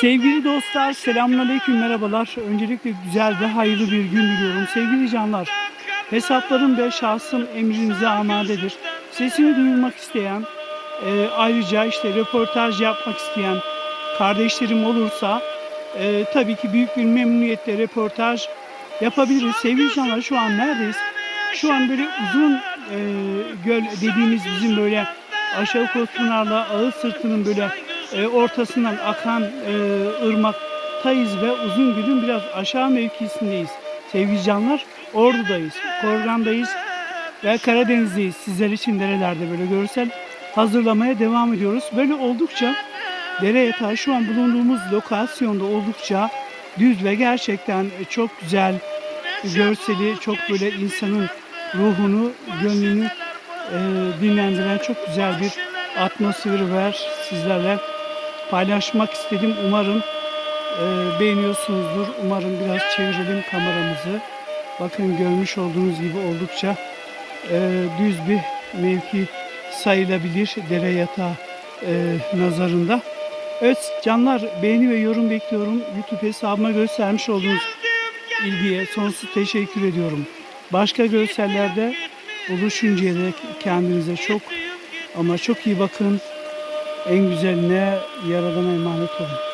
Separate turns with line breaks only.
Sevgili dostlar, selamünaleyküm, merhabalar. Öncelikle güzel ve hayırlı bir gün diliyorum. Sevgili canlar, hesaplarım ve şahsım emrinize amadedir. Sesini duyurmak isteyen, e, ayrıca işte röportaj yapmak isteyen kardeşlerim olursa e, tabii ki büyük bir memnuniyetle röportaj yapabiliriz. Sevgili canlar şu an neredeyiz? Şu an böyle uzun e, göl dediğimiz bizim böyle aşağı Kostunar'la Ağız Sırtı'nın böyle e, ortasından akan e, ırmaktayız ve uzun gölün biraz aşağı mevkisindeyiz. Sevgili canlar Ordu'dayız, Korgan'dayız ve Karadeniz'deyiz. Sizler için nerelerde böyle görsel hazırlamaya devam ediyoruz. Böyle oldukça dere yatağı şu an bulunduğumuz lokasyonda oldukça düz ve gerçekten çok güzel görseli çok böyle insanın ruhunu, gönlünü e, dinlendiren çok güzel bir atmosferi var sizlerle paylaşmak istedim. Umarım e, beğeniyorsunuzdur. Umarım biraz çevirelim kameramızı. Bakın görmüş olduğunuz gibi oldukça e, düz bir mevki sayılabilir dere yatağı e, nazarında. Evet canlar beğeni ve yorum bekliyorum. YouTube hesabıma göstermiş olduğunuz ilgiye sonsuz teşekkür ediyorum. Başka görsellerde buluşuncaya dek kendinize çok ama çok iyi bakın. En güzeline Yaradan'a emanet olun.